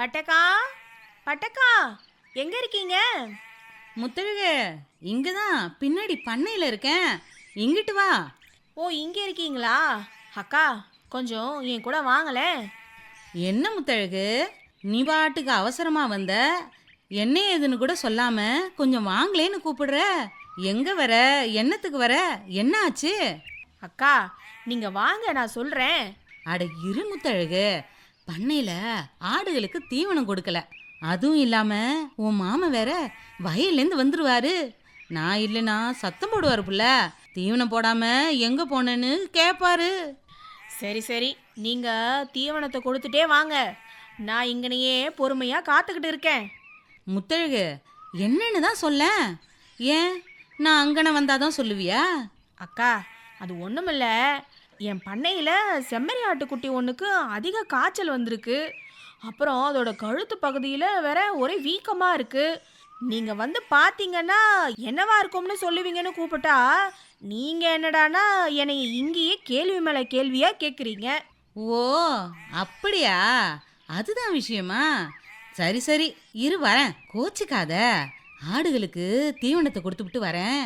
பட்டக்கா? பட்டக்கா எங்க இருக்கீங்க? முத்தழக இங்கதான். பின்னாடி பண்ணையில இருக்கேன். இங்கிட்டு வா. ஓ இங்க இருக்கீங்களா? அக்கா கொஞ்சம் என் கூட வாங்களே. என்ன முத்தழகு நீ பாட்டுக்கு அவசரமா வந்த. என்ன ஏதுன்னு கூட சொல்லாம கொஞ்சம் வாங்களேன்னு கூப்பிடுற. எங்க வர? என்னத்துக்கு வர? என்ன ஆச்சு அக்கா நீங்க வாங்க நான் சொல்றேன். அட இரு முத்தழகு பண்ணையில ஆடுகளுக்கு தீவனம் கொடுக்கல. அதுவும் இல்லாம உன் மாமன் வேற வயல்லேருந்து வந்துருவாரு. நான் இல்லைனா சத்தம் போடுவாரு புள்ள. தீவனம் போடாம எங்க போனேன்னு கேட்பாரு சரி சரி. நீங்க தீவனத்தை கொடுத்துட்டே வாங்க. நான் இங்கனையே பொறுமையா காத்துக்கிட்டு இருக்கேன். முத்தழகு என்னன்னு தான் சொல்ல? ஏன்? நான் அங்கன வந்தாதான் சொல்லுவியா? அக்கா அது ஒண்ணுமில்ல. என் பண்ணையில் செம்மறி ஆட்டுக்குட்டி ஒன்றுக்கு அதிக காய்ச்சல் வந்திருக்கு. அப்புறம் அதோட கழுத்து பகுதியில் வேற ஒரே வீக்கமாக இருக்குது நீங்கள் வந்து பார்த்தீங்கன்னா என்னவா இருக்கும்னு சொல்லுவீங்கன்னு கூப்பிட்டா நீங்கள் என்னடானா என்னை இங்கேயே கேள்வி மேலே கேள்வியாக கேட்குறீங்க ஓ அப்படியா? அதுதான் விஷயமா? சரி சரி இரு வரேன். கோச்சிக்காத. ஆடுகளுக்கு தீவனத்தை கொடுத்துவிட்டு வரேன்.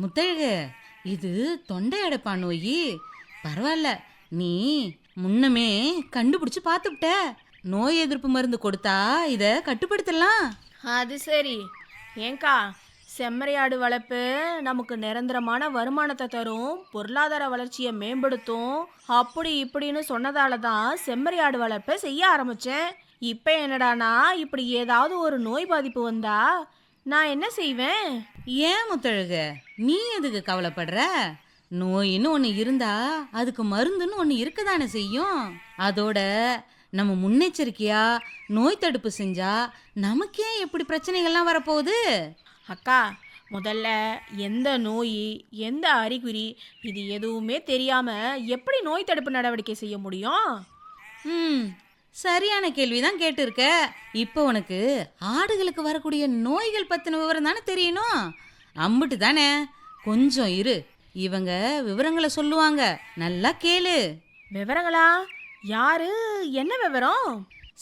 முத்தழகு இது தொண்டை அடைப்பா நோய். பரவாயில்ல நீ முன்னமே கண்டுபிடிச்சு பார்த்துவிட்ட. நோய் எதிர்ப்பு மருந்து கொடுத்தா இதை கட்டுப்படுத்தலாம். அது சரி. ஏங்கா செம்மறியாடு வளர்ப்பு நமக்கு நிரந்தரமான வருமானத்தை தரும் பொருளாதார வளர்ச்சியை மேம்படுத்தும். அப்படி இப்படின்னு சொன்னதால தான் செம்மறியாடு வளர்ப்பை செய்ய ஆரம்பித்தேன் இப்போ என்னடானா இப்படி ஏதாவது ஒரு நோய் பாதிப்பு வந்தா நான் என்ன செய்வேன்? ஏன் முத்தழகு? நீ எதுக்கு கவலைப்படுற? நோயின்னு ஒன்று இருந்தா அதுக்கு மருந்துன்னு ஒன்று இருக்கதானே செய்யும். அதோட நம்ம முன்னெச்சரிக்கையா நோய் தடுப்பு செஞ்சா நமக்கே எப்படி பிரச்சனைகள்லாம் வரப்போகுது? அக்கா முதல்ல எந்த நோய் எந்த அறிகுறி இது எதுவுமே தெரியாம எப்படி நோய் தடுப்பு நடவடிக்கை செய்ய முடியும்? ம் சரியான கேள்வி தான் கேட்டிருக்க. இப்போ உனக்கு ஆடுகளுக்கு வரக்கூடிய நோய்கள் பற்றின விவரம் தானே தெரியணும்? அம்பிட்டு தானே? கொஞ்சம் இரு. இவங்க விவரங்களை சொல்லுவாங்க. நல்லா கேளு. விவரங்களா? யாரு? என்ன விவரம்?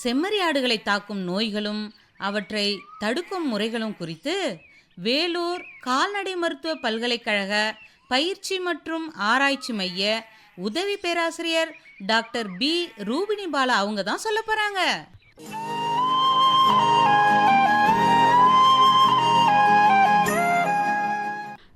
செம்மறி ஆடுகளை தாக்கும் நோய்களும் அவற்றை தடுக்கும் முறைகளும் குறித்து வேலூர் கால்நடை மருத்துவ பல்கலைக்கழக பயிற்சி மற்றும் ஆராய்ச்சி மைய உதவி பேராசிரியர் டாக்டர் பி. ரூபினி பாலா அவங்க தான் சொல்ல போறாங்க.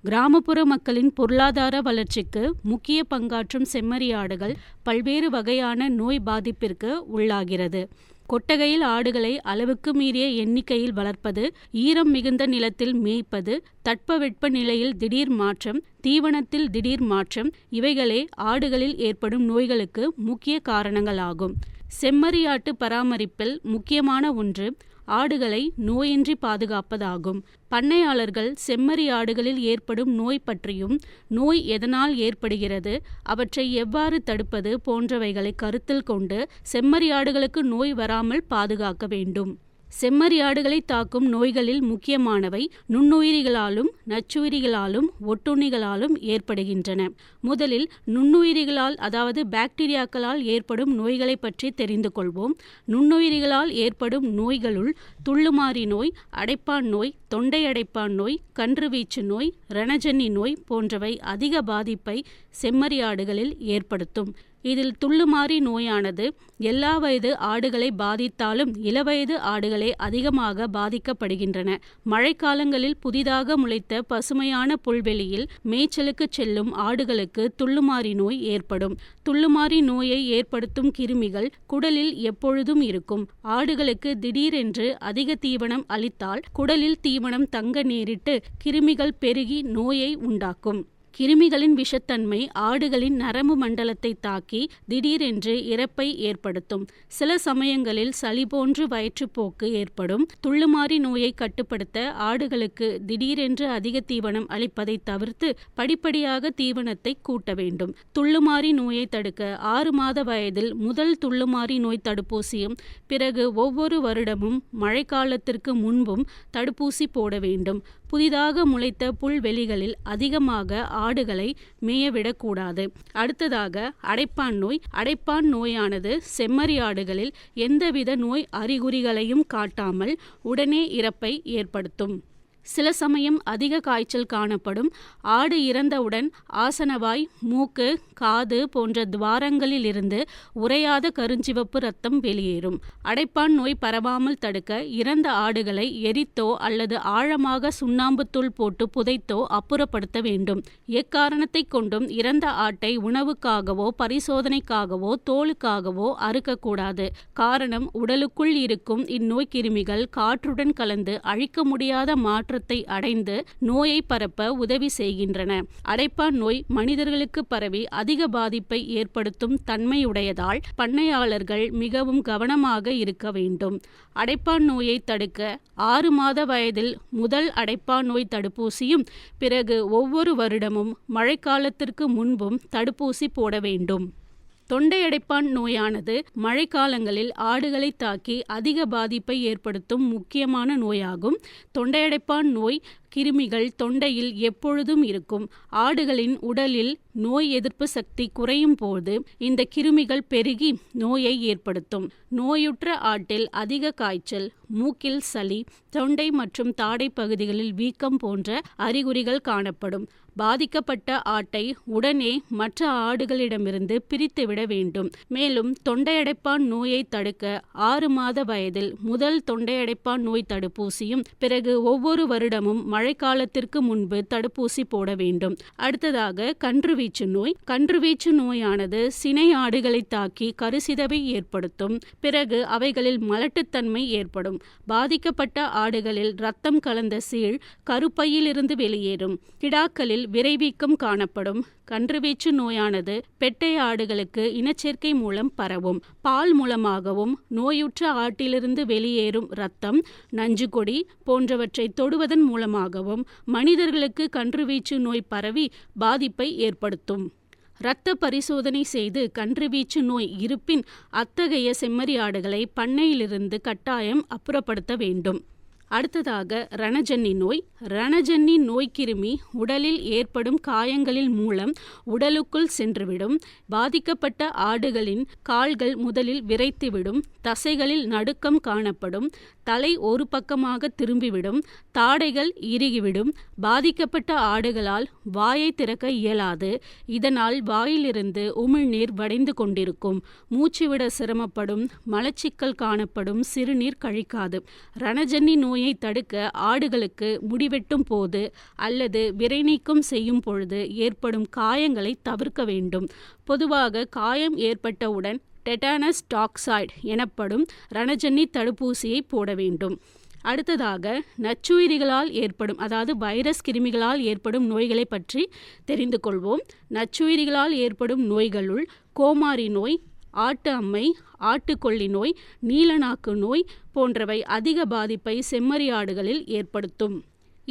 கிராமப்புற மக்களின் பொருளாதார வளர்ச்சிக்கு முக்கிய பங்காற்றும் செம்மறியாடுகள் பல்வேறு வகையான நோய் பாதிப்பிற்கு உள்ளாகிறது. கொட்டகையில் ஆடுகளை அளவுக்கு மீறிய எண்ணிக்கையில் வளர்ப்பது ஈரம் மிகுந்த நிலத்தில் மேய்ப்பது தட்பவெட்ப நிலையில் திடீர் மாற்றம் தீவனத்தில் திடீர் மாற்றம் இவைகளே ஆடுகளில் ஏற்படும் நோய்களுக்கு முக்கிய காரணங்களாகும். செம்மறியாட்டு பராமரிப்பில் முக்கியமான ஒன்று ஆடுகளை நோயின்றி பாதுகாப்பதாகும். பண்ணையாளர்கள் செம்மறி ஆடுகளில் ஏற்படும் நோய் பற்றியும் நோய் எதனால் ஏற்படுகிறது அவற்றை எவ்வாறு தடுப்பது போன்றவைகளை கருத்தில் கொண்டு செம்மறி ஆடுகளுக்கு நோய் வராமல் பாதுகாக்க வேண்டும். செம்மறியாடுகளை தாக்கும் நோய்களில் முக்கியமானவை நுண்ணுயிரிகளாலும் நச்சுயிரிகளாலும் ஒட்டுண்ணிகளாலும் ஏற்படுகின்றன. முதலில் நுண்ணுயிரிகளால் அதாவது பாக்டீரியாக்களால் ஏற்படும் நோய்களை பற்றி தெரிந்து கொள்வோம். நுண்ணுயிரிகளால் ஏற்படும் நோய்களுள் துள்ளுமாறி நோய் அடைப்பான் நோய் தொண்டை அடைப்பான் நோய் கன்றுவீச்சு நோய் ரணஜன்னி நோய் போன்றவை அதிக பாதிப்பை செம்மறியாடுகளில் ஏற்படுத்தும். இதில் துள்ளுமாறி நோயானது எல்லா வயது ஆடுகளை பாதித்தாலும் இளவயது ஆடுகளே அதிகமாக பாதிக்கப்படுகின்றன. மழைக்காலங்களில் புதிதாக முளைத்த பசுமையான புல்வெளியில் மேய்ச்சலுக்கு செல்லும் ஆடுகளுக்கு துள்ளுமாறி நோய் ஏற்படும். துள்ளுமாறி நோயை ஏற்படுத்தும் கிருமிகள் குடலில் எப்பொழுதும் இருக்கும். ஆடுகளுக்கு திடீரென்று அதிக தீவனம் அளித்தால் குடலில் தீவனம் தங்க நேரிட்டு கிருமிகள் பெருகி நோயை உண்டாக்கும். கிருமிகளின் விஷத்தன்மை ஆடுகளின் நரம்பு மண்டலத்தை தாக்கி திடீரென்று இறப்பை ஏற்படுத்தும். சில சமயங்களில் சளி போன்று வயிற்றுப்போக்கு ஏற்படும். துள்ளுமாறி நோயை கட்டுப்படுத்த ஆடுகளுக்கு திடீரென்று அதிக தீவனம் அளிப்பதை தவிர்த்து படிப்படியாக தீவனத்தை கூட்ட வேண்டும். துள்ளுமாறி நோயை தடுக்க ஆறு மாத வயதில் முதல் துள்ளுமாறி நோய் தடுப்பூசியும் பிறகு ஒவ்வொரு வருடமும் மழைக்காலத்திற்கு முன்பும் தடுப்பூசி போட வேண்டும். புதிதாக முளைத்த புல்வெளிகளில் அதிகமாக ஆடுகளை மேயவிடக்கூடாது. அடுத்ததாக அடைப்பான் நோய். அடைப்பான் நோயானது செம்மறி ஆடுகளில் எந்தவித நோய் அறிகுறிகளையும் காட்டாமல் உடனே இறப்பை ஏற்படுத்தும். சில சமயம் அதிக காய்ச்சல் காணப்படும். ஆடு இறந்தவுடன் ஆசனவாய் மூக்கு காது போன்ற துவாரங்களிலிருந்து உறையாத கருஞ்சிவப்பு ரத்தம் வெளியேறும். அடைப்பான் நோய் பரவாமல் தடுக்க இறந்த ஆடுகளை எரித்தோ அல்லது ஆழமாக சுண்ணாம்புத்தூள் போட்டு புதைத்தோ அப்புறப்படுத்த வேண்டும். எக்காரணத்தை கொண்டும் இறந்த ஆட்டை உணவுக்காகவோ பரிசோதனைக்காகவோ தோலுக்காகவோ அறுக்கக்கூடாது. காரணம் உடலுக்குள் இருக்கும் இந்நோய் கிருமிகள் காற்றுடன் கலந்து அழிக்க முடியாத மாற்று தாவரத்தை அடைந்து நோயை பரப்ப உதவி செய்கின்றன. அடைப்பான் நோய் மனிதர்களுக்கு பரவி அதிக பாதிப்பை ஏற்படுத்தும் தன்மையுடையதால் பண்ணையாளர்கள் மிகவும் கவனமாக இருக்க வேண்டும். அடைப்பான் நோயை தடுக்க ஆறு மாத வயதில் முதல் அடைப்பான் நோய் தடுப்பூசியும் பிறகு ஒவ்வொரு வருடமும் மழைக்காலத்திற்கு முன்பும் தடுப்பூசி போட வேண்டும். தொண்டையடைப்பான் நோயானது மழைக்காலங்களில் ஆடுகளை தாக்கி அதிக பாதிப்பை ஏற்படுத்தும் முக்கியமான நோயாகும். தொண்டையடைப்பான் நோய் கிருமிகள் தொண்டையில் எப்பொழுதும் இருக்கும். ஆடுகளின் உடலில் நோய் எதிர்ப்பு சக்தி குறையும் போது இந்த கிருமிகள் பெருகி நோயை ஏற்படுத்தும். நோயுற்ற ஆட்டில் அதிக காய்ச்சல் மூக்கில் சளி தொண்டை மற்றும் தாடை பகுதிகளில் வீக்கம் போன்ற அறிகுறிகள் காணப்படும். பாதிக்கப்பட்ட ஆட்டை உடனே மற்ற ஆடுகளிடமிருந்து பிரித்துவிட வேண்டும். மேலும் தொண்டையடைப்பான் நோயை தடுக்க ஆறு மாத வயதில் முதல் தொண்டையடைப்பான் நோய் தடுப்பூசியும் பிறகு ஒவ்வொரு வருடமும் மழைக்காலத்திற்கு முன்பு தடுப்பூசி போட வேண்டும். அடுத்ததாக கன்றுவீச்சு நோய். கன்றுவீச்சு நோயானது சினை ஆடுகளை தாக்கி கருசிதவை ஏற்படுத்தும். பிறகு அவைகளில் மலட்டுத்தன்மை ஏற்படும். பாதிக்கப்பட்ட ஆடுகளில் ரத்தம் கலந்த சீழ் கருப்பையிலிருந்து வெளியேறும். கிடாக்களில் விரைவீக்கம் காணப்படும். கன்றுவீச்சு நோயானது பெட்டை ஆடுகளுக்கு இனச்சேர்க்கை மூலம் பரவும். பால் மூலமாகவும் நோயுற்ற ஆட்டிலிருந்து வெளியேறும் இரத்தம் நஞ்சுகொடி போன்றவற்றை தொடுவதன் மூலமாகவும் மனிதர்களுக்கு கன்றுவீச்சு நோய் பரவி பாதிப்பை ஏற்படுத்தும். இரத்த பரிசோதனை செய்து கன்றுவீச்சு நோய் இருப்பின் அத்தகைய செம்மறி ஆடுகளை பண்ணையிலிருந்து கட்டாயம் அப்புறப்படுத்த வேண்டும். அடுத்ததாக ரணஜன்னி நோய். ரணஜன்னி நோய்க்கிருமி உடலில் ஏற்படும் காயங்களின் மூலம் உடலுக்குள் சென்றுவிடும். பாதிக்கப்பட்ட ஆடுகளின் கால்கள் முதலில் விரைத்துவிடும். தசைகளில் நடுக்கம் காணப்படும். தலை ஒரு பக்கமாக திரும்பிவிடும் தாடைகள் இறுகிவிடும் பாதிக்கப்பட்ட ஆடுகளால் வாயை திறக்க இயலாது. இதனால் வாயிலிருந்து உமிழ்நீர் வடைந்து கொண்டிருக்கும். மூச்சுவிட சிரமப்படும் மலச்சிக்கல் காணப்படும் சிறுநீர் கழிக்காது. ரணஜன்னி நோயை தடுக்க ஆடுகளுக்கு முடிவெட்டும் போது அல்லது விரைநீக்கம் செய்யும் பொழுது ஏற்படும் காயங்களை தவிர்க்க வேண்டும். பொதுவாக காயம் ஏற்பட்டவுடன் டெட்டானஸ் டாக்சைடு எனப்படும் ரணஜன்னி தடுப்பூசியை போட வேண்டும். அடுத்ததாக நச்சுயிரிகளால் ஏற்படும் அதாவது வைரஸ் கிருமிகளால் ஏற்படும் நோய்களை பற்றி தெரிந்து கொள்வோம். நச்சுயிரிகளால் ஏற்படும் நோய்களுள் கோமாரி நோய் ஆட்டு அம்மை ஆட்டுக்கொல்லி நோய் நீலநாக்கு நோய் போன்றவை அதிக பாதிப்பை செம்மறியாடுகளில் ஏற்படுத்தும்.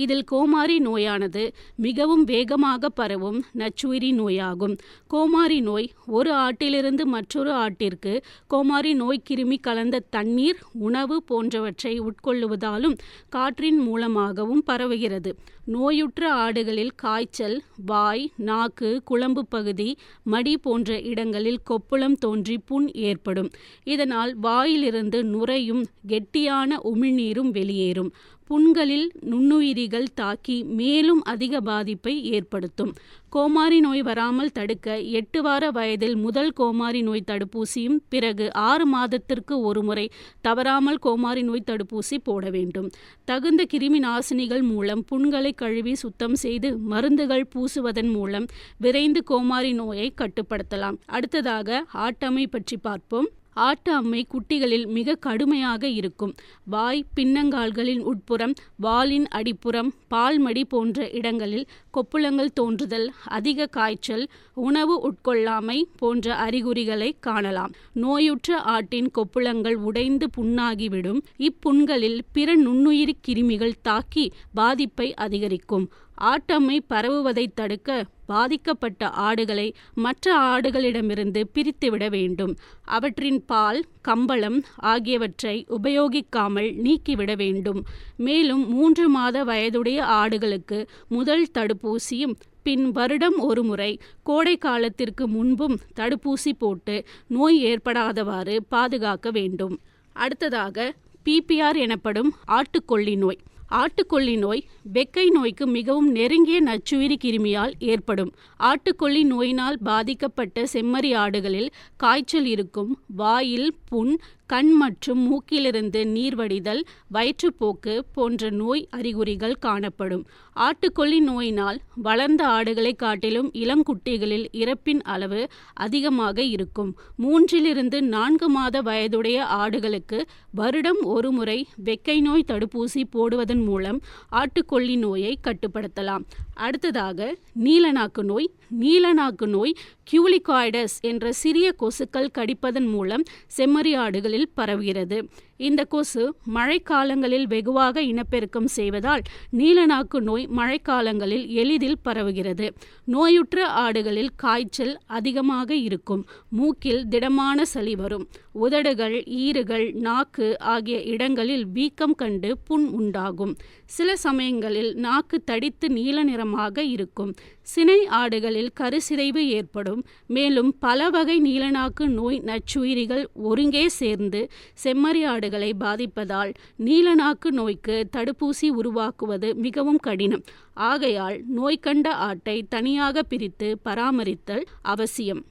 இதில் கோமாரி நோயானது மிகவும் வேகமாக பரவும் நச்சுயிரி நோயாகும். கோமாரி நோய் ஒரு ஆட்டிலிருந்து மற்றொரு ஆட்டிற்கு கோமாரி நோய் கிருமி கலந்த தண்ணீர் உணவு போன்றவற்றை உட்கொள்ளுவதாலும் காற்றின் மூலமாகவும் பரவுகிறது. நோயுற்ற ஆடுகளில் காய்ச்சல் வாய் நாக்கு குழம்பு பகுதி மடி போன்ற இடங்களில் கொப்புளம் தோன்றி புண் ஏற்படும். இதனால் வாயிலிருந்து நுரையும் கெட்டியான உமிழ்நீரும் வெளியேறும். புண்களில் நுண்ணுயிரிகள் தாக்கி மேலும் அதிக பாதிப்பை ஏற்படுத்தும். கோமாரி நோய் வராமல் தடுக்க எட்டு வார வயதில் முதல் கோமாரி நோய் தடுப்பூசியும் பிறகு ஆறு மாதத்திற்கு ஒருமுறை தவறாமல் கோமாரி நோய் தடுப்பூசி போட வேண்டும். தகுந்த கிருமி நாசினிகள் மூலம் புண்களை கழுவி சுத்தம் செய்து மருந்துகள் பூசுவதன் மூலம் விரைந்து கோமாரி நோயை கட்டுப்படுத்தலாம். அடுத்ததாக ஆட்டமை பற்றி பார்ப்போம். ஆட்டு அம்மை குட்டிகளில் மிக கடுமையாக இருக்கும். வாய் பின்னங்கால்களின் உட்புறம் வாலின் அடிப்புறம் பால்மடி போன்ற இடங்களில் கொப்புளங்கள் தோன்றுதல் அதிக காய்ச்சல் உணவு உட்கொள்ளாமை போன்ற அறிகுறிகளை காணலாம். நோயுற்ற ஆட்டின் கொப்புளங்கள் உடைந்து புண்ணாகிவிடும். இப்புண்களில் பிற நுண்ணுயிரி கிருமிகள் தாக்கி பாதிப்பை அதிகரிக்கும். ஆட்டம்மை பரவுவதை தடுக்க பாதிக்கப்பட்ட ஆடுகளை மற்ற ஆடுகளிடமிருந்து பிரித்துவிட வேண்டும். அவற்றின் பால் கம்பளம் ஆகியவற்றை உபயோகிக்காமல் நீக்கிவிட வேண்டும். மேலும் மூன்று மாத வயதுடைய ஆடுகளுக்கு முதல் தடுப்பூசியும் பின் வருடம் ஒருமுறை கோடை காலத்திற்கு முன்பும் தடுப்பூசி போட்டு நோய் ஏற்படாதவாறு பாதுகாக்க வேண்டும். அடுத்ததாக பிபிஆர் எனப்படும் ஆட்டுக்கொல்லி நோய். ஆட்டுக்கொல்லி நோய் வெக்கை நோய்க்கு மிகவும் நெருங்கிய நச்சுயிரி கிருமியால் ஏற்படும். ஆட்டுக்கொல்லி நோயினால் பாதிக்கப்பட்ட செம்மறி ஆடுகளில் காய்ச்சல் இருக்கும் வாயில் புண் கண் மற்றும் மூக்கிலிருந்து நீர் வடிதல் வயிற்றுப்போக்கு போன்ற நோய் அறிகுறிகள் காணப்படும். ஆட்டுக்கொல்லி நோயினால் வளர்ந்த ஆடுகளை காட்டிலும் இளங்குட்டிகளில் இறப்பின் அளவு அதிகமாக இருக்கும். மூன்றிலிருந்து நான்கு மாத வயதுடைய ஆடுகளுக்கு வருடம் ஒருமுறை வெக்கை நோய் தடுப்பூசி போடுவதன் மூலம் ஆட்டுக்கொல்லி நோயை கட்டுப்படுத்தலாம். அடுத்ததாக நீலநாக்கு நோய். நீலநாக்கு நோய் கியூலிகாய்டஸ் என்ற சிறிய கொசுக்கள் கடிப்பதன் மூலம் செம்மறி ஆடுகளில் பரவுகிறது இந்த கொசு மழைக்காலங்களில் வெகுவாக இனப்பெருக்கம் செய்வதால் நீலநாக்கு நோய் மழைக்காலங்களில் எளிதில் பரவுகிறது. நோயுற்ற ஆடுகளில் காய்ச்சல் அதிகமாக இருக்கும். மூக்கில் திடமான சளி வரும். உதடுகள் ஈறுகள் நாக்கு ஆகிய இடங்களில் வீக்கம் கண்டு புண் உண்டாகும். சில சமயங்களில் நாக்கு தடித்து நீல நிறமாக இருக்கும். சினை ஆடுகளில் கருசிதைவு ஏற்படும். மேலும் பல வகை நீலநாக்கு நோய் நச்சுயிரிகள் ஒருங்கே சேர்ந்து செம்மறி ஆடு செயல்பாடுகளை பாதிப்பதால் நீலநாக்கு நோய்க்கு தடுப்பூசி உருவாக்குவது மிகவும் கடினம். ஆகையால் நோய்கண்ட ஆட்டை தனியாக பிரித்து பராமரித்தல் அவசியம்.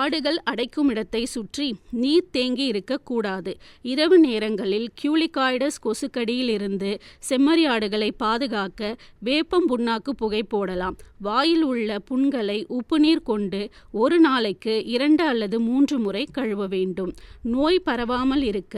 ஆடுகள் அடைக்கும் இடத்தை சுற்றி நீர் தேங்கி இருக்கக்கூடாது இரவு நேரங்களில் கியூலிகாய்டஸ் கொசுக்கடியில் இருந்து செம்மறி ஆடுகளை பாதுகாக்க வேப்பம் புண்ணாக்கு புகை போடலாம். வாயில் உள்ள புண்களை உப்புநீர் கொண்டு ஒரு நாளைக்கு இரண்டு அல்லது மூன்று முறை கழுவ வேண்டும். நோய் பரவாமல் இருக்க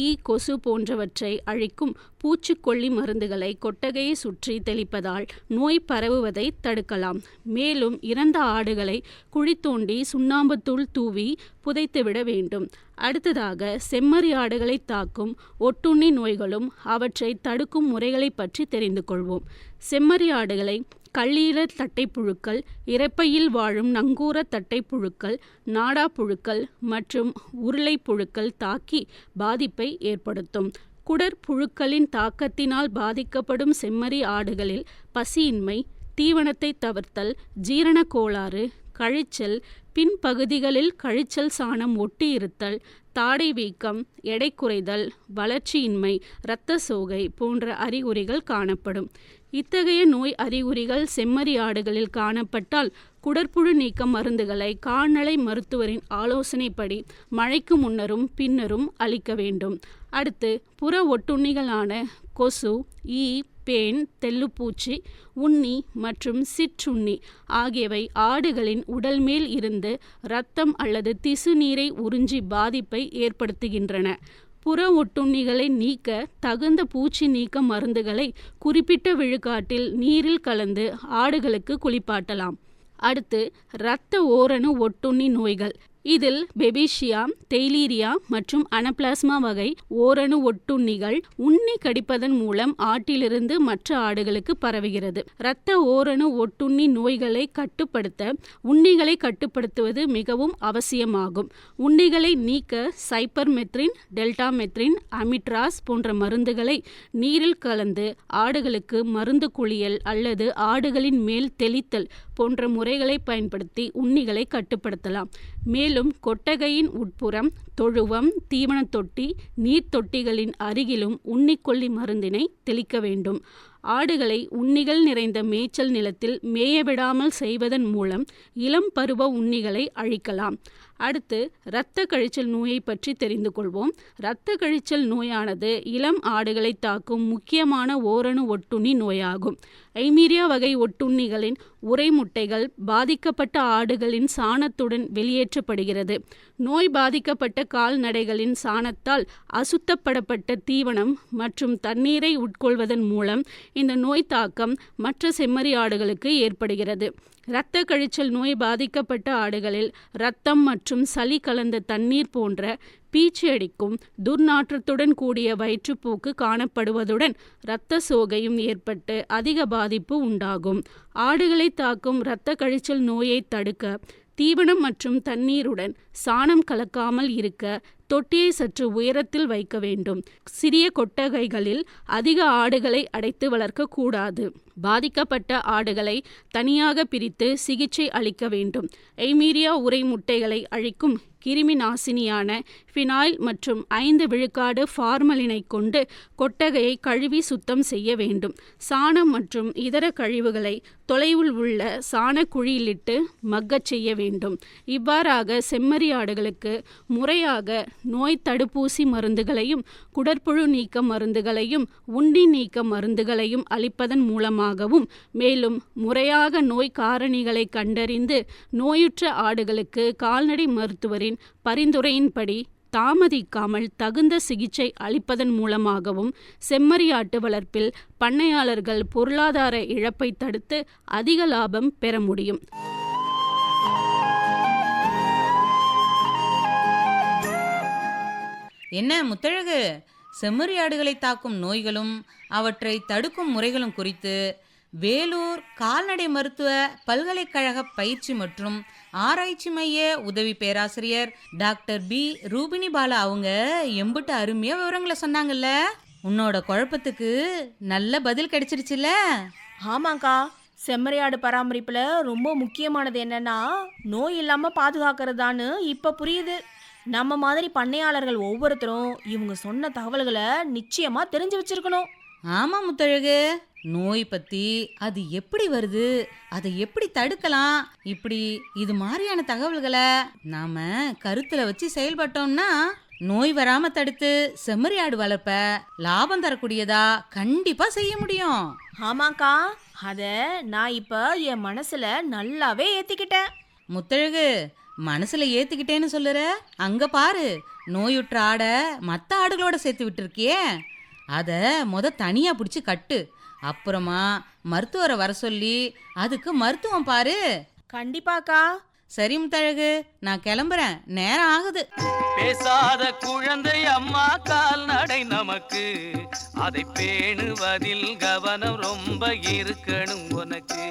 ஈ கொசு போன்றவற்றை அழிக்கும் பூச்சிக்கொல்லி மருந்துகளை கொட்டகையை சுற்றி தெளிப்பதால் நோய் பரவுவதை தடுக்கலாம். மேலும் இறந்த ஆடுகளை குழி தோண்டி சுண்ணாம்பு சுண்ணாம்புத்தூள் தூவி புதைத்துவிட வேண்டும். அடுத்ததாக செம்மறி ஆடுகளை தாக்கும் ஒட்டுண்ணி நோய்களும் அவற்றை தடுக்கும் முறைகளை பற்றி தெரிந்து கொள்வோம். செம்மறி ஆடுகளை கல்லீர தட்டைப்புழுக்கள் இறப்பையில் வாழும் நங்கூர தட்டைப்புழுக்கள் நாடாப்புழுக்கள் மற்றும் உருளை புழுக்கள் தாக்கி பாதிப்பை ஏற்படுத்தும். குடற்புழுக்களின் தாக்கத்தினால் பாதிக்கப்படும் செம்மறி ஆடுகளில் பசியின்மை தீவனத்தை தவிர்த்தல் ஜீரண கோளாறு கழிச்சல் பின்பகுதிகளில் கழிச்சல் சாணம் ஒட்டியிருத்தல் தாடை வீக்கம் எடை குறைதல் வளர்ச்சியின்மை இரத்த சோகை போன்ற அறிகுறிகள் காணப்படும். இத்தகைய நோய் அறிகுறிகள் செம்மறி ஆடுகளில் காணப்பட்டால் குடற்புழு நீக்க மருந்துகளை கால்நடை மருத்துவரின் ஆலோசனைப்படி மழைக்கு முன்னரும் பின்னரும் அளிக்க வேண்டும். அடுத்து புற ஒட்டுண்ணிகளான கொசு ஈ பேன் தெல்லுப்பூச்சி உண்ணி மற்றும் சிற்றுண்ணி ஆகியவை ஆடுகளின் உடல் மேல் இருந்து இரத்தம் அல்லது திசு நீரை உறிஞ்சி பாதிப்பை ஏற்படுத்துகின்றன. புற ஒட்டுண்ணிகளை நீக்க தகுந்த பூச்சி நீக்க மருந்துகளை குறிப்பிட்ட விழுக்காட்டில் நீரில் கலந்து ஆடுகளுக்கு குளிப்பாட்டலாம். அடுத்து இரத்த ஓரணு ஒட்டுண்ணி நோய்கள். இதில் பெபிஷியா தெய்லீரியா மற்றும் அனப்ளாஸ்மா வகை ஓரணு ஒட்டுண்ணிகள் உண்ணி கடிப்பதன் மூலம் ஆட்டிலிருந்து மற்ற ஆடுகளுக்கு பரவுகிறது. இரத்த ஓரணு ஒட்டுண்ணி நோய்களை கட்டுப்படுத்த உண்ணிகளை கட்டுப்படுத்துவது மிகவும் அவசியமாகும். உண்ணிகளை நீக்க சைப்பர்மெத்ரின் டெல்டாமெத்ரின் அமிட்ராஸ் போன்ற மருந்துகளை நீரில் கலந்து ஆடுகளுக்கு மருந்து குளியல் அல்லது ஆடுகளின் மேல் தெளித்தல் போன்ற முறைகளை பயன்படுத்தி உண்ணிகளை கட்டுப்படுத்தலாம். மேலும் கொட்டகையின் உட்புறம் தொழுவம் தீவனத் தொட்டி நீர்த்தொட்டிகளின் அருகிலும் உன்னிக்கொல்லி மருந்தினை தெளிக்க வேண்டும். ஆடுகளை உண்ணிகள் நிறைந்த மேய்ச்சல் நிலத்தில் மேயவிடாமல் செய்வதன் மூலம் இளம் பருவ உண்ணிகளை அழிக்கலாம். அடுத்து இரத்த கழிச்சல் நோயை பற்றி தெரிந்து கொள்வோம். இரத்த கழிச்சல் நோயானது இளம் ஆடுகளை தாக்கும் முக்கியமான ஓரணு ஒட்டுண்ணி நோயாகும். ஐமீரியா வகை ஒட்டுண்ணிகளின் உரை முட்டைகள் பாதிக்கப்பட்ட ஆடுகளின் சாணத்துடன் வெளியேற்றப்படுகிறது. நோய் பாதிக்கப்பட்ட கால்நடைகளின் சாணத்தால் அசுத்தப்படப்பட்ட தீவனம் மற்றும் தண்ணீரை உட்கொள்வதன் மூலம் இந்த நோய் தாக்கம் மற்ற செம்மறி ஆடுகளுக்கு ஏற்படுகிறது. இரத்த கழிச்சல் நோய் பாதிக்கப்பட்ட ஆடுகளில் இரத்தம் மற்றும் மற்றும் சளி கலந்த தண்ணீர் போன்ற பீச்சடிக்கும் துர்நாற்றத்துடன் கூடிய வயிற்றுப்போக்கு காணப்படுவதுடன் இரத்த சோகையும் ஏற்பட்டு அதிக பாதிப்பு உண்டாகும். ஆடுகளை தாக்கும் இரத்த கழிச்சல் நோயை தடுக்க தீவனம் மற்றும் தண்ணீருடன் சாணம் கலக்காமல் இருக்க தொட்டியை சற்று உயரத்தில் வைக்க வேண்டும். சிறிய கொட்டகைகளில் அதிக ஆடுகளை அடைத்து வளர்க்கக்கூடாது பாதிக்கப்பட்ட ஆடுகளை தனியாக பிரித்து சிகிச்சை அளிக்க வேண்டும். எய்மீரியா உரை முட்டைகளை அழிக்கும் கிருமி நாசினியான ஃபினாயில் மற்றும் ஐந்து விழுக்காடு ஃபார்மலினை கொண்டு கொட்டகையை கழுவி சுத்தம் செய்ய வேண்டும். சாணம் மற்றும் இதர கழிவுகளை தொலைவில் உள்ள சாணக்குழியிலிட்டு மக்கச் செய்ய வேண்டும். இவ்வாறாக செம்மறி ஆடுகளுக்கு முறையாக நோய் தடுப்பூசி மருந்துகளையும் குடற்புழு நீக்க மருந்துகளையும் உண்டி நீக்க மருந்துகளையும் அளிப்பதன் மூலமாகவும் மேலும் முறையாக நோய் காரணிகளை கண்டறிந்து நோயுற்ற ஆடுகளுக்கு கால்நடை மருத்துவரின் பரிந்துரையின்படி தாமதிக்காமல் தகுந்த சிகிச்சை அளிப்பதன் மூலமாகவும் செம்மறியாட்டு வளர்ப்பில் பண்ணையாளர்கள் பொருளாதார இழப்பை தடுத்து அதிக லாபம் பெற முடியும். என்ன முத்தழகு? செம்மறி ஆடுகளை தாக்கும் நோய்களும் அவற்றை தடுக்கும் முறைகளும் குறித்து வேலூர் கால்நடை மருத்துவ பல்கலைக்கழக பயிற்சி மற்றும் ஆராய்ச்சி மைய உதவி பேராசிரியர் டாக்டர் பி. ரூபினி பாலா அவங்க எம்பிட்ட அருமையா விவரங்களை சொன்னாங்கல்ல. உன்னோட குழப்பத்துக்கு நல்ல பதில் கிடைச்சிருச்சுல ஆமாக்கா செம்மறியாடு பராமரிப்புல ரொம்ப முக்கியமானது என்னன்னா நோய் இல்லாம பாதுகாக்கிறதான்னு இப்ப புரியுது. நம்ம மாதிரி பண்ணையாளர்கள் ஒவ்வொருத்தரும் இவங்க சொன்ன தகவல்களை நிச்சயமா தெரிஞ்சு வச்சிருக்கணும். ஆமா முத்தழகு. நோய் பத்தி அது எப்படி வருது அதை எப்படி தடுக்கலாம் இப்படி இது மாதிரியான தகவல்களை நாம கருத்துல வச்சு செயல்பட்டோம்னா நோய் வராம தடுத்து செம்மறி ஆடு வளர்ப்ப லாபம் தரக்கூடியதா கண்டிப்பா செய்ய முடியும். ஆமாக்கா அத நான் இப்ப என் மனசுல நல்லாவே ஏத்திக்கிட்டேன். முத்தழகு மனசுல ஏத்துக்கிட்டேன்னு சொல்லுற? அங்க பாரு நோயுற்ற ஆடை மற்ற ஆடுகளோட சேர்த்து விட்டுருக்கியே. அத முத தனியா பிடிச்சி கட்டு. அப்புறமா மருத்துவரை வர சொல்லி அதுக்கு மருத்துவம் பாரு. கண்டிப்பாக்கா. சரி முத்தழகு நான் கிளம்புறேன். நேரம் ஆகுது. பேசாத குழந்தை அம்மா கால்நடை நமக்கு. அதை பேணுவதில் கவனம் ரொம்ப இருக்கணும் உனக்கு.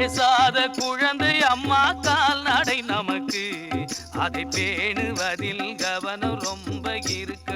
பேசாத குழந்தை அம்மா கால்நடை நமக்கு. அதை பேணுவதில் கவனம் ரொம்ப இருக்கு.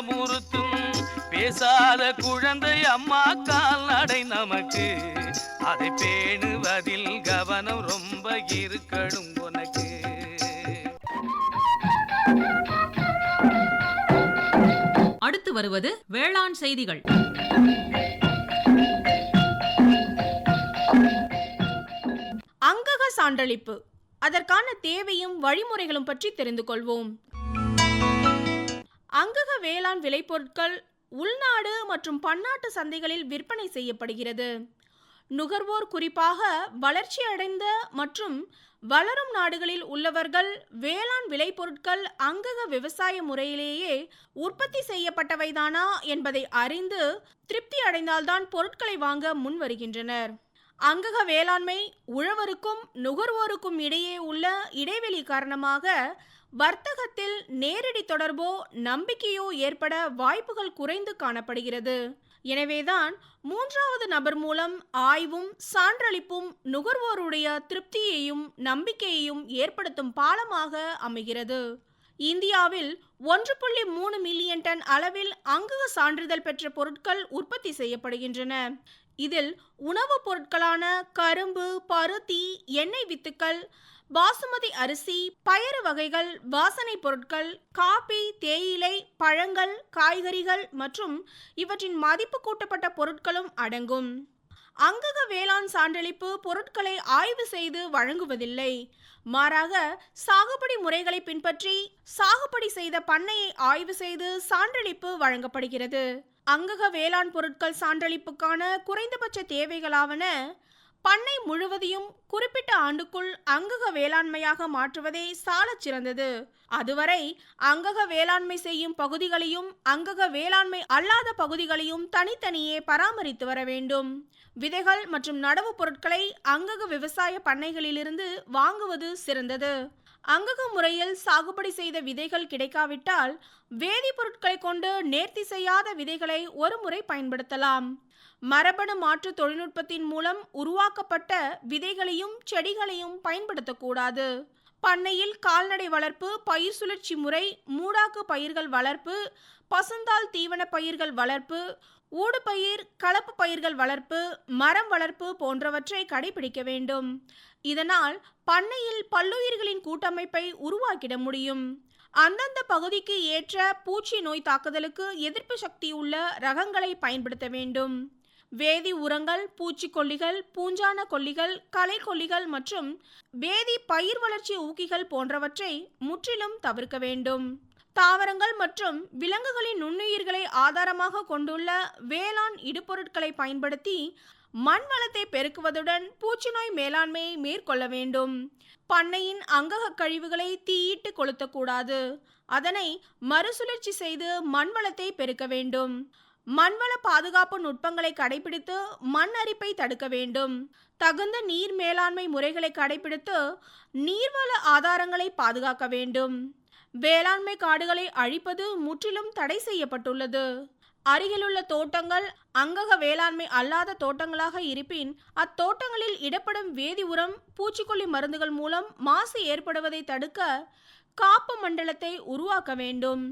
வந்து பயமுறுத்தும் பேசாத குழந்தை அம்மா கால்நடை நமக்கு. அதை பேணுவதில் கவனம் ரொம்ப இருக்கணும் உனக்கு. அடுத்து வருவது வேளாண் செய்திகள். அங்கக சான்றளிப்பு. அதற்கான தேவையும் வழிமுறைகளும் பற்றி தெரிந்து கொள்வோம். அங்கக வேளாண் விளைபொருட்கள் உள்நாடு மற்றும் பன்னாட்டு சந்தைகளில் விற்பனை செய்யப்படுகிறது. நுகர்வோர் குறிப்பாக வளர்ச்சியடைந்த மற்றும் வளரும் நாடுகளில் உள்ளவர்கள் வேளாண் விளைபொருட்கள் அங்கக விவசாய முறையிலேயே உற்பத்தி செய்யப்பட்டவைதானா என்பதை அறிந்து திருப்தி அடைந்தால்தான் பொருட்களை வாங்க முன் வருகின்றனர் அங்கக வேளாண்மை உழவருக்கும் நுகர்வோருக்கும் இடையே உள்ள இடைவெளி காரணமாக வர்த்தகத்தில் நேரடி தொடர்போ நம்பிக்கையோ ஏற்பட வாய்ப்புகள் குறைந்து காணப்படுகிறது. எனவேதான் மூன்றாவது நபர் மூலம் ஆய்வும் சான்றளிப்பும் நுகர்வோருடைய திருப்தியையும் நம்பிக்கையையும் ஏற்படுத்தும் பாலமாக அமைகிறது. இந்தியாவில் ஒன்று புள்ளி மூணு மில்லியன் டன் அளவில் அங்கக சான்றிதழ் பெற்ற பொருட்கள் உற்பத்தி செய்யப்படுகின்றன. இதில் உணவுப் பொருட்களான கரும்பு பருத்தி எண்ணெய் வித்துக்கள் பாசுமதி அரிசி பயறு வகைகள் வாசனை பொருட்கள் காபி தேயிலை பழங்கள் காய்கறிகள் மற்றும் இவற்றின் மதிப்பு கூட்டப்பட்ட பொருட்களும் அடங்கும். அங்கக வேளாண் சான்றளிப்பு பொருட்களை ஆய்வு செய்து வழங்குவதில்லை. மாறாக சாகுபடி முறைகளை பின்பற்றி சாகுபடி செய்த பண்ணையை ஆய்வு செய்து சான்றளிப்பு வழங்கப்படுகிறது. அங்கக வேளாண் பொருட்கள் சான்றளிப்புக்கான குறைந்தபட்ச தேவைகளாவன பண்ணை முழுவதையும் குறிப்பிட்ட ஆண்டுக்குள் அங்கக வேளாண்மையாக மாற்றுவதே சாலச் சிறந்தது. அதுவரை அங்கக வேளாண்மை செய்யும் பகுதிகளையும் அங்கக வேளாண்மை அல்லாத பகுதிகளையும் தனித்தனியே பராமரித்து வர வேண்டும். விதைகள் மற்றும் நடவு பொருட்களை அங்கக விவசாய பண்ணைகளிலிருந்து வாங்குவது சிறந்தது. அங்கக முறையில் சாகுபடி செய்த விதைகள் கிடைக்காவிட்டால் வேதிப்பொருட்களை கொண்டு நேர்த்தி செய்யாத விதைகளை ஒரு முறை பயன்படுத்தலாம். மரபணு மாற்று தொழில்நுட்பத்தின் மூலம் உருவாக்கப்பட்ட விதைகளையும் செடிகளையும் பயன்படுத்தக்கூடாது. பண்ணையில் கால்நடை வளர்ப்பு பயிர் சுழற்சி முறை மூடாக்கு பயிர்கள் வளர்ப்பு பசுந்தால் தீவன பயிர்கள் வளர்ப்பு ஊடுபயிர் கலப்பு பயிர்கள் வளர்ப்பு மரம் வளர்ப்பு போன்றவற்றை கடைபிடிக்க வேண்டும். இதனால் பண்ணையில் பல்லுயிர்களின் கூட்டமைப்பை உருவாக்கிட முடியும். அந்தந்த பகுதிக்கு ஏற்ற பூச்சி நோய் தாக்குதலுக்கு எதிர்ப்பு சக்தி உள்ள ரகங்களை பயன்படுத்த வேண்டும். வேதி உரங்கள் பூச்சிக்கொல்லிகள் பூஞ்சான கொல்லிகள் களைக்கொல்லிகள் மற்றும் வேதி பயிர் வளர்ச்சி ஊக்கிகள் போன்றவற்றை முற்றிலும் தவிர்க்க வேண்டும். தாவரங்கள் மற்றும் விலங்குகளின் நுண்ணுயிர்களை ஆதாரமாக கொண்டுள்ள வேளாண் இடுபொருட்களை பயன்படுத்தி மண் வளத்தை பெருக்குவதுடன் பூச்சிநோய் மேலாண்மையை மேற்கொள்ள வேண்டும். பண்ணையின் அங்கக கழிவுகளை தீயிட்டு கொளுத்தக்கூடாது. அதனை மறுசுழற்சி செய்து மண் வளத்தை பெருக்க வேண்டும். மண்வள பாதுகாப்பு நுட்பங்களை கடைபிடித்து மண் அரிப்பை தடுக்க வேண்டும். தகுந்த நீர் மேலாண்மை முறைகளை கடைபிடித்து நீர்வள ஆதாரங்களை பாதுகாக்க வேண்டும். வேளாண்மை காடுகளை அழிப்பது முற்றிலும் தடை செய்யப்பட்டுள்ளது. அருகிலுள்ள தோட்டங்கள் அங்கக வேளாண்மை அல்லாத தோட்டங்களாக இருப்பின் அத்தோட்டங்களில் இடப்படும் வேதி உரம் பூச்சிக்கொல்லி மருந்துகள் மூலம் மாசு ஏற்படுவதை தடுக்க காப்பு மண்டலத்தை உருவாக்க வேண்டும்.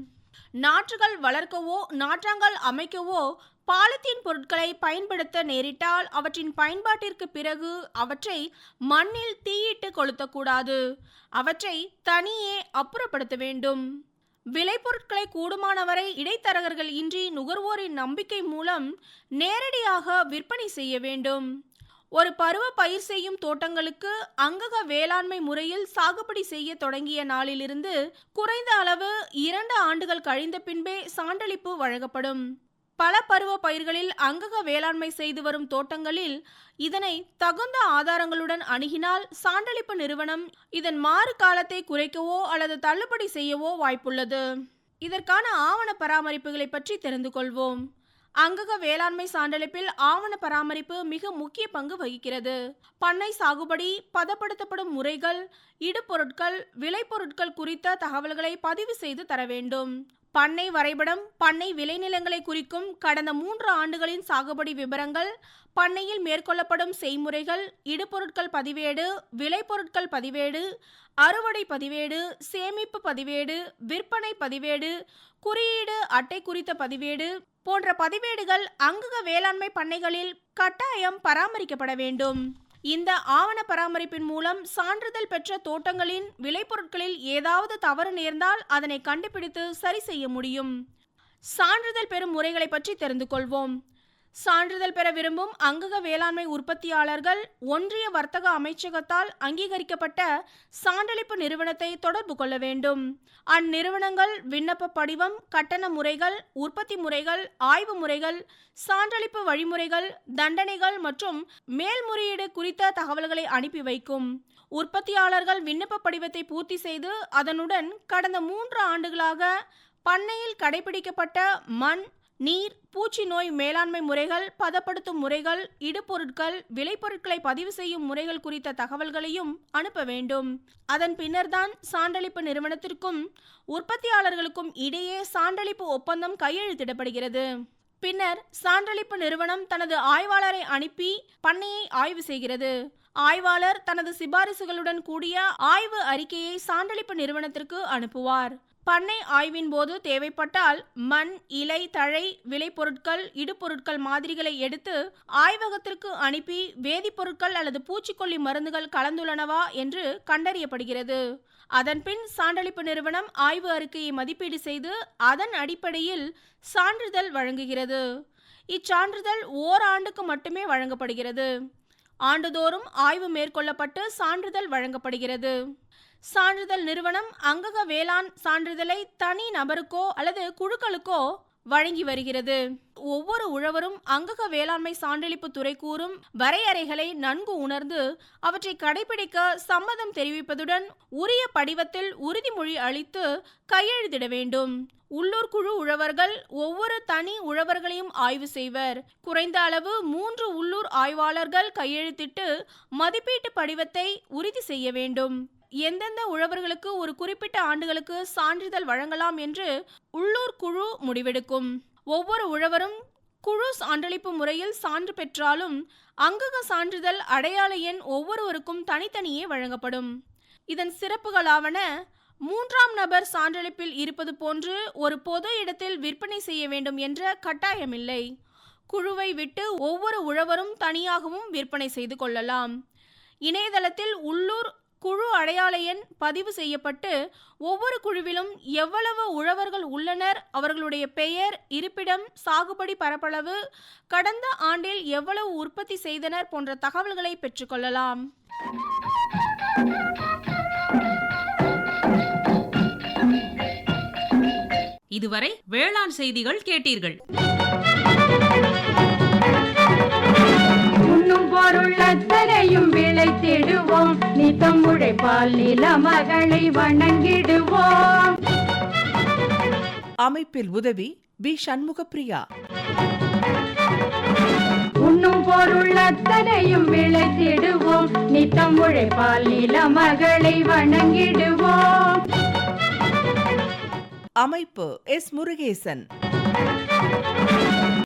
நாற்றுகள் வளர்க்கவோ நாற்றாங்கல் அமைக்கவோ பாலித்தீன் பொருட்களை பயன்படுத்த நேரிட்டால் அவற்றின் பயன்பாட்டிற்கு பிறகு அவற்றை மண்ணில் தீயிட்டு கொளுத்தக்கூடாது. அவற்றை தனியே அப்புறப்படுத்த வேண்டும். விளைபொருட்களை கூடுமானவரை இடைத்தரகர்கள் இன்றி நுகர்வோரின் நம்பிக்கை மூலம் நேரடியாக விற்பனை செய்ய வேண்டும். ஒரு பருவ பயிர் செய்யும் தோட்டங்களுக்கு அங்கக வேளாண்மை முறையில் சாகுபடி செய்ய தொடங்கிய நாளிலிருந்து குறைந்த அளவு இரண்டு ஆண்டுகள் கழிந்த பின்பே சான்றளிப்பு வழங்கப்படும். பல பருவ பயிர்களில் அங்கக வேளாண்மை செய்து வரும் தோட்டங்களில் இதனை தகுந்த ஆதாரங்களுடன் அணுகினால் சான்றளிப்பு நிறுவனம் இதன் மாறு காலத்தை குறைக்கவோ அல்லது தள்ளுபடி செய்யவோ வாய்ப்புள்ளது. இதற்கான ஆவண பராமரிப்புகளை பற்றி தெரிந்து கொள்வோம். அங்கக வேளாண்மை சான்றளிப்பில் ஆவண பராமரிப்பு மிக முக்கிய பங்கு வகிக்கிறது. பண்ணை சாகுபடி பதப்படுத்தப்படும் முறைகள் இடுபொருட்கள் விளைபொருட்கள் குறித்த தகவல்களை பதிவு செய்து தர வேண்டும். பண்ணை வரைபடம் பண்ணை விளைநிலங்களை குறிக்கும் கடந்த மூன்று ஆண்டுகளின் சாகுபடி விவரங்கள் பண்ணையில் மேற்கொள்ளப்படும் செய்முறைகள் இடுபொருட்கள் பதிவேடு விளைபொருட்கள் பதிவேடு அறுவடை பதிவேடு சேமிப்பு பதிவேடு விற்பனை பதிவேடு குறியீடு அட்டை குறித்த பதிவேடு போன்ற பதிவேடுகள் அங்குக வேளாண்மை பண்ணைகளில் கட்டாயம் பராமரிக்கப்பட வேண்டும். இந்த ஆவண பராமரிப்பின் மூலம் சான்றிதழ் பெற்ற தோட்டங்களின் விளைபொருட்களில் ஏதாவது தவறு நேர்ந்தால் அதனை கண்டுபிடித்து சரி செய்ய முடியும். சான்றிதழ் பெறும் முறைகளை பற்றி தெரிந்து கொள்வோம். சான்றிதழ் பெற விரும்பும் அங்கக வேளாண்மை உற்பத்தியாளர்கள் ஒன்றிய வர்த்தக அமைச்சகத்தால் அங்கீகரிக்கப்பட்ட சான்றளிப்பு நிறுவனத்தை தொடர்பு கொள்ள வேண்டும். அந்நிறுவனங்கள் விண்ணப்ப படிவம் கட்டண முறைகள் உற்பத்தி முறைகள் ஆய்வு முறைகள் சான்றளிப்பு வழிமுறைகள் தண்டனைகள் மற்றும் மேல்முறையீடு குறித்த தகவல்களை அனுப்பி வைக்கும். உற்பத்தியாளர்கள் விண்ணப்ப படிவத்தை பூர்த்தி செய்து அதனுடன் கடந்த மூன்று ஆண்டுகளாக பண்ணையில் கடைபிடிக்கப்பட்ட மண் நீர் பூச்சி நோய் மேலாண்மை முறைகள் பதப்படுத்தும் முறைகள் இடுபொருட்கள் விளைபொருட்களை பதிவு செய்யும் முறைகள் குறித்த தகவல்களையும் அனுப்ப வேண்டும். அதன் பின்னர்தான் சான்றளிப்பு நிறுவனத்திற்கும் உற்பத்தியாளர்களுக்கும் இடையே சான்றளிப்பு ஒப்பந்தம் கையெழுத்திடப்படுகிறது. பின்னர் சான்றளிப்பு நிறுவனம் தனது ஆய்வாளரை அனுப்பி பண்ணையை ஆய்வு செய்கிறது. ஆய்வாளர் தனது சிபாரிசுகளுடன் கூடிய ஆய்வு அறிக்கையை சான்றளிப்பு நிறுவனத்திற்கு அனுப்புவார். பண்ணை ஆய்வின் போது தேவைப்பட்டால் மண் இலை தழை விளைபொருட்கள் இடுபொருட்கள் மாதிரிகளை எடுத்து ஆய்வகத்திற்கு அனுப்பி வேதிப்பொருட்கள் அல்லது பூச்சிக்கொல்லி மருந்துகள் கலந்துள்ளனவா என்று கண்டறியப்படுகிறது. அதன்பின் சான்றளிப்பு நிறுவனம் ஆய்வு அறிக்கையை மதிப்பீடு செய்து அதன் அடிப்படையில் சான்றிதழ் வழங்குகிறது. இச்சான்றிதழ் ஓராண்டுக்கு மட்டுமே வழங்கப்படுகிறது. ஆண்டுதோறும் ஆய்வு மேற்கொள்ளப்பட்டு சான்றிதழ் வழங்கப்படுகிறது. சான்றிதழ் நிறுவனம் அங்கக வேளாண் சான்றிதழை தனி நபருக்கோ அல்லது குழுக்களுக்கோ வழங்கி வருகிறது. ஒவ்வொரு உழவரும் அங்கக வேளாண்மை சான்றளிப்பு துறை கூறும் வரையறைகளை நன்கு உணர்ந்து அவற்றை கடைபிடிக்க சம்மதம் தெரிவிப்பதுடன் உரிய படிவத்தில் உறுதிமொழி அளித்து கையெழுத்திட வேண்டும். உள்ளூர் குழு உழவர்கள் ஒவ்வொரு தனி உழவர்களையும் ஆய்வு செய்வர். குறைந்த அளவு மூன்று உள்ளூர் ஆய்வாளர்கள் கையெழுத்திட்டு மதிப்பீட்டு படிவத்தை உறுதி செய்ய வேண்டும். எந்தெந்த உழவர்களுக்கு ஒரு குறிப்பிட்ட ஆண்டுகளுக்கு சான்றிதழ் வழங்கலாம் என்று உள்ளூர் குழு முடிவெடுக்கும். ஒவ்வொரு உழவரும் குழு சான்றளிப்பு முறையில் சான்று பெற்றாலும் அங்கக சான்றிதழ் அடையாள எண் ஒவ்வொருவருக்கும் தனித்தனியே வழங்கப்படும். இதன் சிறப்புகளாவன மூன்றாம் நபர் சான்றளிப்பில் இருப்பது போன்று ஒரு பொது இடத்தில் விற்பனை செய்ய வேண்டும் என்ற கட்டாயமில்லை. குழுவை விட்டு ஒவ்வொரு உழவரும் தனியாகவும் விற்பனை செய்து கொள்ளலாம். இணையதளத்தில் உள்ளூர் குழு அடையாள எண் பதிவு செய்யப்பட்டு ஒவ்வொரு குழுவிலும் எவ்வளவு உழவர்கள் உள்ளனர் அவர்களுடைய பெயர் இருப்பிடம் சாகுபடி பரப்பளவு கடந்த ஆண்டில் எவ்வளவு உற்பத்தி செய்தனர் போன்ற தகவல்களை பெற்றுக்கொள்ளலாம் இதுவரை வேளாண் செய்திகள் கேட்டீர்கள். அத்தனையும் விளைத்திடுவோம். நித்தம் உழைப்பால் நில மகளை வணங்கிடுவோம். அமைப்பில் உதவி பி சண்முகப்பிரியா. உண்ணும் பொருள் அத்தனையும் விளைத்திடுவோம். நித்தம் உழைப்பால் நில மகளை வணங்கிடுவோம். அமைப்பு எஸ். முருகேசன்.